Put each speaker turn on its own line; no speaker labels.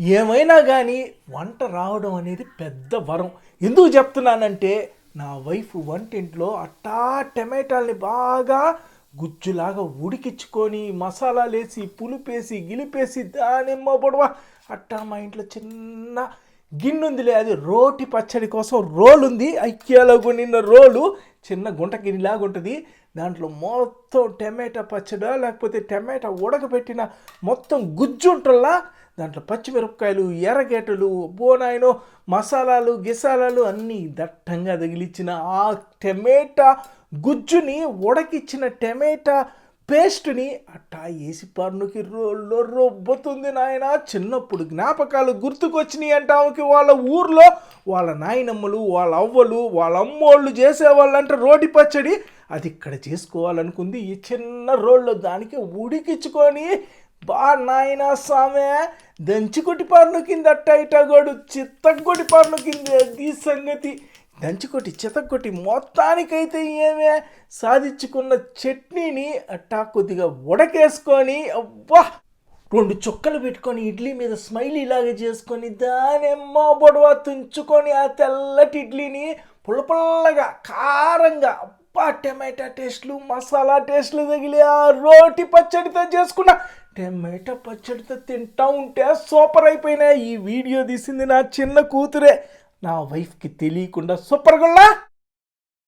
ఏమైనా కానీ వంట రావడం అనేది పెద్ద వరం. ఎందుకు చెప్తున్నానంటే నా వైఫ్ వంటింట్లో అట్టా టమాటాల్ని బాగా గుజ్జులాగా ఉడికించుకొని మసాలాలు వేసి పులుపేసి గిలిపేసి దానిమ్మ పొడవ అట్టా మా ఇంట్లో చిన్న గిన్నె అది రోటి పచ్చడి కోసం రోలు ఉంది ఐక్యాలో కొనిన్న రోలు చిన్న గుంట గిన్నెలాగా ఉంటుంది. దాంట్లో మొత్తం టమాటా పచ్చడా లేకపోతే టమాటా ఉడకబెట్టిన మొత్తం గుజ్జు దాంట్లో పచ్చిమిరపకాయలు ఎర్రగేటలు బోనాయనో మసాలాలు గిసాలాలు అన్నీ దట్టంగా తగిలిచ్చిన ఆ టమాటా గుజ్జుని ఉడకిచ్చిన టమాటా పేస్ట్ని అట్టా ఏసి పన్నుకి రోల్లో రొబ్బుతుంది నాయన. చిన్నప్పుడు జ్ఞాపకాలు గుర్తుకొచ్చినాయి అంటే ఆమెకి. వాళ్ళ ఊర్లో వాళ్ళ నాయనమ్మలు వాళ్ళ అవ్వలు వాళ్ళ అమ్మోళ్ళు చేసేవాళ్ళంటే రోటి పచ్చడి. అది ఇక్కడ చేసుకోవాలనుకుంది. ఈ చిన్న రోల్లో దానికి ఉడికించుకొని బా నాయన సామె దంచి కొట్టి పారును కింద అట్ట ఇటగోడు చిత్త కొట్టి పారును కింద ఈ సంగతి దంచుకొట్టి చితక్కొట్టి మొత్తానికైతే ఏమే సాధించుకున్న చట్నీని అట్టా కొద్దిగా ఉడకేసుకొని అబ్బా! రెండు చుక్కలు పెట్టుకొని ఇడ్లీ మీద స్మైల్ ఇలాగే చేసుకొని దానెమ్మో బొడవ తుంచుకొని ఆ తెల్లటి ఇడ్లీని పుల్ల పుల్లగా కారంగా అబ్బా! టమాటా టేస్ట్లు మసాలా టేస్ట్లు తగిలి ఆ రోటి పచ్చడితో చేసుకున్న టమాటా పచ్చడితో తింటా ఉంటే సూపర్ అయిపోయినాయి. ఈ వీడియో తీసింది నా చిన్న కూతురే. నా వైఫ్కి తెలియకుండా సూపర్ గుల్లా